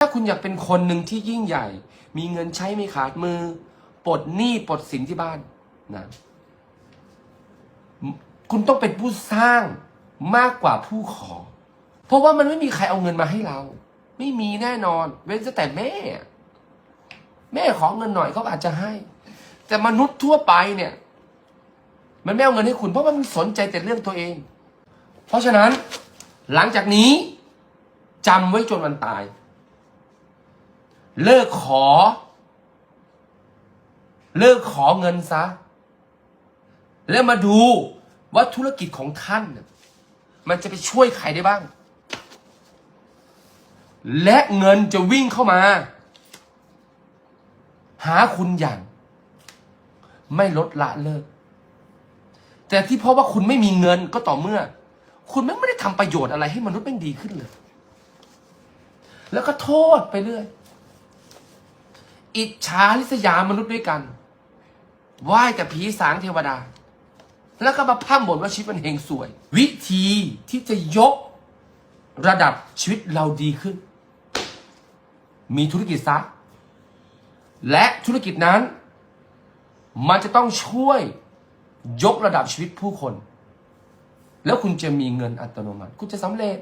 ถ้าคุณอยากเป็นคนหนึ่งที่ยิ่งใหญ่ มีเงินใช้ไม่ขาดมือปลดหนี้ปลดสินที่บ้านนะคุณต้องเป็นผู้สร้างมากกว่าผู้ขอ เพราะว่ามันไม่มีใครเอาเงินมาให้เรา ไม่มีแน่นอน เว้นแต่แม่ แม่ขอเงินหน่อยเขาอาจจะให้ แต่มนุษย์ทั่วไปเนี่ย มันไม่เอาเงินให้คุณ เพราะมันสนใจแต่เรื่องตัวเอง เพราะฉะนั้นหลังจากนี้จำไว้จนวันตาย เลิกขอ เลิกขอเงินซะ แล้วมาดูว่าธุรกิจของท่าน มันจะไปช่วยใครได้บ้าง และเงินจะวิ่งเข้ามา หาคุณอย่าง ไม่ลดละเลิก แต่ที่เพราะว่าคุณไม่มีเงินก็ต่อเมื่อ คุณไม่ได้ทำประโยชน์อะไรให้มนุษย์แม่งดีขึ้นเลย แล้วก็โทษไปเรื่อย อิจฉาริษยามนุษย์ด้วยกันไหว้แต่ผีสางเทวดา แล้วก็มาพร่ำบ่นว่าชีวิตมันเฮงสวย วิธีที่จะยกระดับชีวิตเราดีขึ้น มีธุรกิจซะและธุรกิจนั้น มันจะต้องช่วยยกระดับชีวิตผู้คน แล้วคุณจะมีเงินอัตโนมัติ คุณจะสำเร็จ